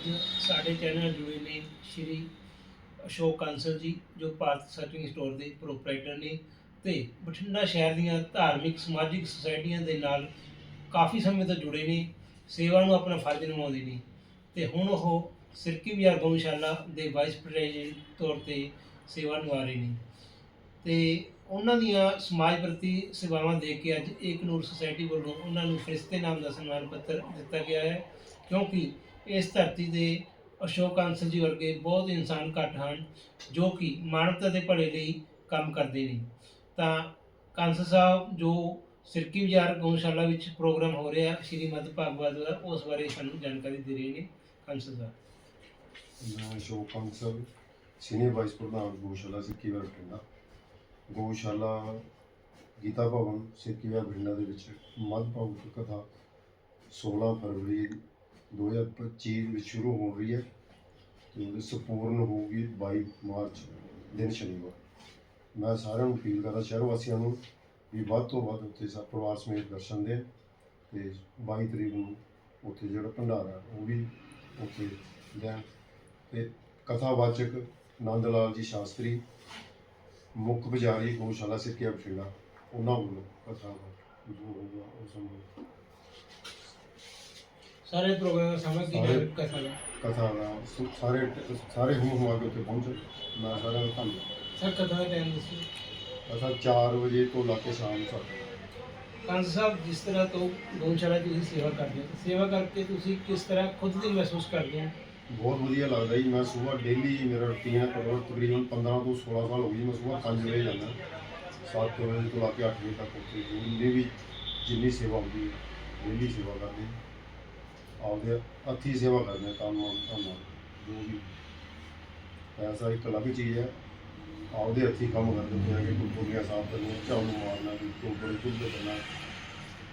ਅੱਜ ਸਾਡੇ ਚੈਨਲ ਨਾਲ ਜੁੜੇ ਨੇ ਸ਼੍ਰੀ ਅਸ਼ੋਕ ਕਾਂਸਲ ਜੀ, ਜੋ ਭਾਰਤ ਸਰਚਿੰਗ ਸਟੋਰ ਦੇ ਪ੍ਰੋਪਰਾਈਟਰ ਨੇ ਤੇ ਬਠਿੰਡਾ ਸ਼ਹਿਰ ਦੀਆਂ ਧਾਰਮਿਕ, ਸਮਾਜਿਕ ਸੁਸਾਇਟੀਆਂ ਦੇ ਨਾਲ ਕਾਫੀ ਸਮੇਂ ਤੋਂ ਜੁੜੇ ਨੇ, ਸੇਵਾ ਨੂੰ ਆਪਣਾ ਫਰਜ਼ ਨਿਭਾਉਂਦੇ ਨੇ ਤੇ ਹੁਣ ਉਹ ਸਿਰਕੀ ਵਿਹਾਰ ਗਊਸ਼ਾਲਾ ਦੇ ਵਾਈਸ ਪ੍ਰੈਜ਼ੀਡੈਂਟ ਤੌਰ ਤੇ ਸੇਵਾ ਨਿਭਾ ਰਹੇ ਨੇ। ਤੇ ਉਹਨਾਂ ਦੀਆਂ ਸਮਾਜ ਪ੍ਰਤੀ ਸੇਵਾਵਾਂ ਦੇ ਕੇ ਅੱਜ ਏਕ ਨੂਰ ਸੁਸਾਇਟੀ ਵੱਲੋਂ ਉਹਨਾਂ ਨੂੰ ਫਰਿਸ਼ਤੇ ਨਾਮ ਦਾ ਸਨਮਾਨ ਪੱਤਰ ਦਿੱਤਾ ਗਿਆ ਹੈ, ਕਿਉਂਕਿ ਇਸ ਧਰਤੀ ਦੇ ਅਸ਼ੋਕ ਕਾਂਸਲ ਜੀ ਵਰਗੇ ਬਹੁਤ ਇਨਸਾਨ ਘੱਟ ਹਨ, ਜੋ ਕਿ ਮਾਨਵਤਾ ਦੇ ਭਲੇ ਲਈ ਕੰਮ ਕਰਦੇ ਨੇ। ਤਾਂ ਕਾਂਸਲ ਸਾਹਿਬ, ਜੋ ਸਿਰਕੀ ਵਿਚਾਰ ਗਊਸ਼ਾਲਾ ਵਿੱਚ ਪ੍ਰੋਗਰਾਮ ਹੋ ਰਿਹਾ, ਸ਼੍ਰੀ ਭਾਗਵਤ ਦਾ, ਉਸ ਬਾਰੇ ਸਾਨੂੰ ਜਾਣਕਾਰੀ ਦੇ ਰਹੇ ਨੇ ਕਾਂਸਲ ਸਾਹਿਬ। ਮੈਂ ਅਸ਼ੋਕ ਕੰਸਲ ਸੀਨੀਅਰ ਵਾਈਸ ਪ੍ਰਧਾਨ ਗੋਸ਼ਾਲਾ ਸਿੱਕੀਵਰ ਬਠਿੰਡਾ ਗਊਸ਼ਾਲਾ ਗੀਤਾ ਭਵਨ ਸਿੱਕੀਵਰ ਬਠਿੰਡਾ ਦੇ ਵਿੱਚ ਮੱਧ ਭਾਗਵਤ ਕਥਾ 16 ਫਰਵਰੀ 2025 ਵਿੱਚ ਸ਼ੁਰੂ ਹੋ ਰਹੀ ਹੈ ਤੇ ਉਹਦੀ ਸੰਪੂਰਨ ਹੋਊਗੀ 22 ਮਾਰਚ ਦਿਨ ਸ਼ਨੀਵਾਰ। ਮੈਂ ਸਾਰਿਆਂ ਨੂੰ ਅਪੀਲ ਕਰਦਾ ਸ਼ਹਿਰ ਵਾਸੀਆਂ ਨੂੰ ਵੀ ਵੱਧ ਤੋਂ ਵੱਧ ਉੱਥੇ ਸਭ ਪਰਿਵਾਰ ਸਮੇਤ ਦਰਸ਼ਨ ਦੇਣ ਤੇ 22 ਤਰੀਕ ਨੂੰ ਉੱਥੇ ਜਿਹੜਾ ਭੰਡਾਰਾ ਹੈ, ਉਹ ਵੀ ਉੱਥੇ ਲੈਣ ਤੇ ਕਥਾਵਾਚਕ ਨੰਦ ਲਾਲ ਜੀ ਸ਼ਾਸਤਰੀ ਮੁੱਖ ਪੁਜਾਰੀ ਗੋਸ਼ਾਲਾ ਸਿੱਕਿਆ ਬਠਿੰਡਾ ਉਹਨਾਂ ਵੱਲੋਂ ਕਥਾ ਹੋਊਗਾ ਉਹ ਸਮੇਂ ਸਾਰੇ ਪ੍ਰੋਗਰਾਮ ਸਮਝ ਕੇ ਸਾਰੇ- ਕਥਾ ਦਾ ਕਥਾ ਦਾ ਸੁ- ਸਾਰੇ ਸਾਰੇ ਹੁਮ ਹੁਆ ਕੇ ਉੱਥੇ ਪਹੁੰਚੇ ਮੈਂ ਸਾਰਿਆਂ ਦਾ ਧੰਨਵਾਦ। ਸਰ ਕਥਾ ਦਾ ਟਾਈਮ ਦੱਸੋ? ਕਥਾ 4 ਵਜੇ ਤੋਂ ਲਾ ਕੇ ਸ਼ਾਮ ਤੱਕ। ਕਾਂਸਲ ਸਾਹਿਬ ਜਿਸ ਤਰ੍ਹਾਂ ਤੋਂ ਗਊਸ਼ਾਲਾ ਦੀ ਤੁਸੀਂ ਸੇਵਾ ਕਰਦੇ ਹੋ ਸੇਵਾ ਕਰਕੇ ਤੁਸੀਂ ਕਿਸ ਤਰ੍ਹਾਂ ਖੁਦ ਦੀ ਮਹਿਸੂਸ ਕਰਦੇ ਹੋ? ਬਹੁਤ ਵਧੀਆ ਲੱਗਦਾ ਜੀ। ਮੈਂ ਸਵੇਰ ਡੇਲੀ ਮੇਰਾ ਰੁਟੀਨ ਹੈ ਘੱਟ ਤਕਰੀਬਨ 15 ਤੋਂ 16 ਸਾਲ ਹੋ ਗਏ ਜੀ ਮੈਂ ਸਵੇਰ 5 ਵਜੇ ਜਾਂਦਾ। 7 ਵਜੇ ਤੋਂ ਲਾ ਕੇ 8 ਵਜੇ ਤੱਕ ਉੱਥੇ ਜਿੰਨੀ ਵੀ ਜਿੰਨੀ ਸੇਵਾ ਹੁੰਦੀ ਹੈ ਡੇਲੀ ਸੇਵਾ ਕਰਦੇ ਹਾਂ। ਆਪਦੇ ਹੱਥੀਂ ਸੇਵਾ ਕਰਦੇ ਕੰਮ ਕੰਮ ਜੋ ਵੀ। ਪੈਸਾ ਇੱਕ ਅਲੱਗ ਚੀਜ਼ ਹੈ ਆਪਦੇ ਹੱਥੀਂ ਕੰਮ ਕਰਦੇ ਹੁੰਦੇ ਆ ਕਿ ਸਾਫ਼ ਕਰਨੀਆਂ ਝਾੜੂ ਮਾਰਨਾ, ਕੋਈ ਟੋਕਰੇ ਚੁੱਲ੍ਹੇ ਕਰਨਾ।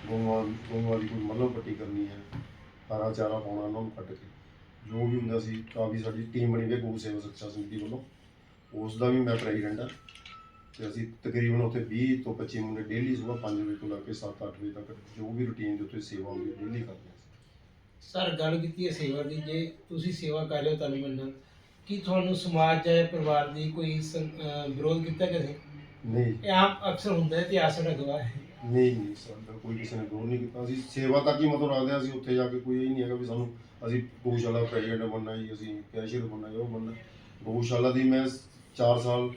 ਗਊਆਂ ਗਊਆਂ ਦੀ ਕੋਈ ਮੱਲ੍ਹਮ ਪੱਟੀ ਕਰਨੀ ਹੈ ਹਰਾ ਚਾਰਾ ਪਾਉਣਾ, ਉਹਨਾਂ ਨੂੰ ਕੱਟ ਕੇ। ਜੋ ਵੀ ਹੁੰਦਾ ਸੀ, ਕਾਫੀ ਸਾਡੀ ਟੀਮ ਬਣੀ ਹੋਈ ਹੈ ਗਊ ਸੇਵਾ ਸਿੱਖਿਆ ਸਮਿਤੀ ਵੱਲੋਂ। ਉਸ ਦਾ ਵੀ ਮੈਂ ਪ੍ਰੈਜ਼ੀਡੈਂਟ ਹਾਂ ਤੇ ਅਸੀਂ ਤਕਰੀਬਨ ਉੱਥੇ 20 ਤੋਂ 25 ਮੁੰਡੇ ਡੇਲੀ ਸਵੇਰ 5 ਵਜੇ ਤੋਂ ਲੈ ਕੇ 7-8 ਵਜੇ ਤੱਕ ਜੋ ਵੀ ਰੁਟੀਨ ਦੇ ਉੱਤੇ ਸੇਵਾ ਹੁੰਦੀ ਡੇਲੀ ਕਰਦੇ ਹਾਂ ਸਰ ਗੱਲ ਕੀਤੀ ਹੈ ਸੇਵਾ ਦੀ ਜੇ ਤੁਸੀਂ ਸੇਵਾ ਕਰ ਰਹੇ ਹੋ ਤੁਹਾਨੂੰ ਮੰਨਣਾ। ਕੀ ਤੁਹਾਨੂੰ ਸਮਾਜ ਜਾਂ ਪਰਿਵਾਰ ਦੀ ਕੋਈ ਸੰ- ਅਹ ਵਿਰੋਧ ਕੀਤਾ ਕਿਸੇ? ਨਹੀਂ। ਇਹ ਆਮ ਅਕਸਰ ਹੁੰਦਾ ਹੈ ਇਤਿਹਾਸ ਸਾਡਾ ਗਵਾਹ ਹੈ। ਨਹੀਂ ਨਹੀਂ ਸਾਡਾ ਕੋਈ ਕਿਸੇ ਨੇ ਗੌਰ ਨਹੀਂ ਕੀਤਾ। ਅਸੀਂ ਸੇਵਾ ਤੱਕ ਹੀ ਮਤਲਬ ਰੱਖਦੇ ਹਾਂ ਅਸੀਂ ਉੱਥੇ ਜਾ ਕੇ ਕੋਈ ਇਹ ਨਹੀਂ ਹੈਗਾ ਵੀ ਸਾਨੂੰ ਅਸੀਂ ਗਊਸ਼ਾਲਾ ਪ੍ਰੈਜ਼ੀਡੈਂਟ ਬਣਨਾ ਜੀ ਅਸੀਂ ਕੈਸ਼ੀਅਰ ਬਣਨਾ ਜੀ ਉਹ ਬਣਨਾ। ਗਊਸ਼ਾਲਾ ਦੀ ਮੈਂ 4 ਸਾਲ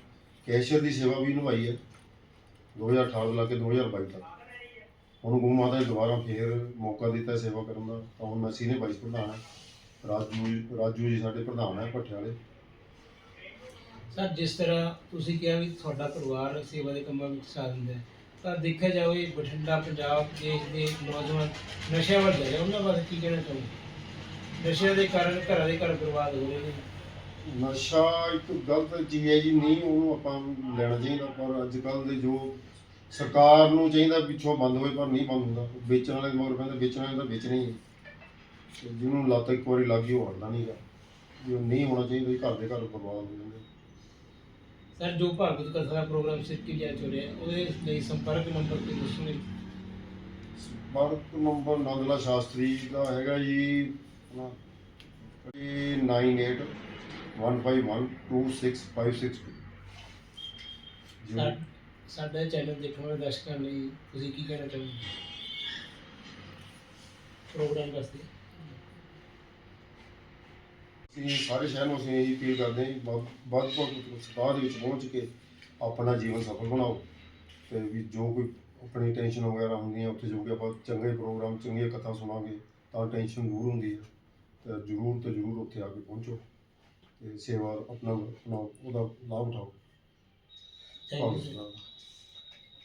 ਕੈਸ਼ੀਅਰ ਦੀ ਸੇਵਾ ਵੀ ਨਿਭਾਈ ਹੈ 2018 ਤੋਂ ਲੈ ਕੇ 2022 ਤੱਕ। ਹੁਣ ਗਊ ਮਾਤਾ ਨੇ ਦੁਬਾਰਾ ਫੇਰ ਮੌਕਾ ਦਿੱਤਾ ਸੇਵਾ ਕਰਨ ਦਾ ਤਾਂ ਹੁਣ ਮੈਂ ਸੀਨੀਅਰ ਵਾਈਸ ਪ੍ਰਧਾਨ ਹਾਂ। ਰਾਜੂ ਰਾਜੂ ਜੀ ਸਾਡੇ ਪ੍ਰਧਾਨ ਹੈ ਵਾਲੇ। ਸਰ ਜਿਸ ਤਰ੍ਹਾਂ ਤੁਸੀਂ ਕਿਹਾ ਵੀ ਤੁਹਾਡਾ ਪਰਿਵਾਰ ਸੇਵਾ ਦੇ ਕੰਮਾਂ ਵਿੱਚ ਸਾਥ ਦਿੰਦਾ ਹੈ ਤਾਂ ਦੇਖਿਆ ਜਾਵੇ ਬਠਿੰਡਾ ਪੰਜਾਬ ਦੇਸ਼ ਦੇ ਨੌਜਵਾਨ ਨਸ਼ਿਆਂ ਵੱਲ ਜਾ ਰਹੇ ਉਹਨਾਂ ਬਾਰੇ ਕੀ ਕਹਿਣਾ ਚਾਹੋਗੇ? ਨਸ਼ਿਆਂ ਦੇ ਕਾਰਨ ਘਰਾਂ ਦੇ ਘਰ ਬਰਬਾਦ ਹੋ ਰਹੇ ਨੇ। ਨਸ਼ਾ ਇੱਕ ਗਲਤ ਚੀਜ਼ ਹੈ ਜੀ ਨਹੀਂ ਉਹਨੂੰ ਆਪਾਂ ਲੈਣਾ ਚਾਹੀਦਾ ਪਰ ਅੱਜ ਕੱਲ ਦੇ ਜੋ ਸਰਕਾਰ ਨੂੰ ਚਾਹੀਦਾ ਪਿੱਛੋਂ ਬੰਦ ਹੋਏ ਪਰ ਨਹੀਂ ਬੰਦ ਹੁੰਦਾ। ਵੇਚਣ ਵਾਲੇ ਮਗਰ ਪੈਂਦਾ ਵੇਚਣ ਵਾਲੇ ਤਾਂ ਵੇਚਣਾ ਹੀ ਹੈ ਤੇ ਜਿਹਨੂੰ ਲੱਤ ਇੱਕ ਵਾਰੀ ਲੱਗ ਗਈ ਉਹ ਹਟਦਾ ਨਹੀਂਗਾ ਜੋ ਨਹੀਂ ਹੋਣਾ ਚਾਹੀਦਾ ਜੀ ਘਰ ਦੇ ਘਰ ਬਰਬਾਦ ਹੋ ਜਾਂਦੇ। ਸਰ ਜੋ ਭਾਗਵਤ ਕਥਾ ਪ੍ਰੋਗਰਾਮ ਸਿੱਟੀ ਜਾ ਚੁਰਿਆ ਉਹਦੇ ਲਈ ਸੰਪਰਕ ਨੰਬਰ ਤੇ ਦੱਸੋਗੇ ਭਾਰਤ ਨੰਬਰ ਨੰਦਲਾ ਸ਼ਾਸਤਰੀ ਦਾ ਹੈਗਾ ਜੀ ਆਪਣਾ 9815126562 ਜੀ ਸਾ- ਸਾਡਾ ਚੈਨਲ ਦੇਖਣ ਵਾਲੇ ਦਰਸ਼ਕਾਂ ਲਈ ਤੁਸੀਂ ਕੀ ਕਹਿਣਾ ਚਾਹੋਗੇ? ਪ੍ਰੋਗਰਾਮ ਵਾਸਤੇ ਅਸੀਂ ਸਾਰੇ ਸ਼ਹਿਰ ਨੂੰ ਅਸੀਂ ਇਹੀ ਅਪੀਲ ਕਰਦੇ ਹਾਂ ਕਿ ਵੱਧ ਵੱਧ ਤੋਂ ਵੱਧ ਸਤਿਕਾਰ ਦੇ ਵਿੱਚ ਪਹੁੰਚ ਕੇ ਆਪਣਾ ਜੀਵਨ ਸਫਲ ਬਣਾਓ ਤੇ ਵੀ ਜੋ ਕੋਈ ਆਪਣੀ ਟੈਨਸ਼ਨ ਵਗੈਰਾ ਹੁੰਦੀਆਂ ਉੱਥੇ ਜੋ ਕਿ ਆਪਾਂ ਚੰਗੇ ਪ੍ਰੋਗਰਾਮ ਚੰਗੀਆਂ ਕਥਾ ਸੁਣਾਂਗੇ ਤਾਂ ਟੈਨਸ਼ਨ ਦੂਰ ਹੁੰਦੀ ਹੈ। ਤੇ ਜ਼ਰੂਰ ਤੇ ਜ਼ਰੂਰ ਉੱਥੇ ਆ ਕੇ ਪਹੁੰਚੋ ਤੇ ਸੇਵਾ ਆਪਣਾ ਆਪਣਾ ਉਹਦਾ ਲਾਭ ਉਠਾਓ। Thank you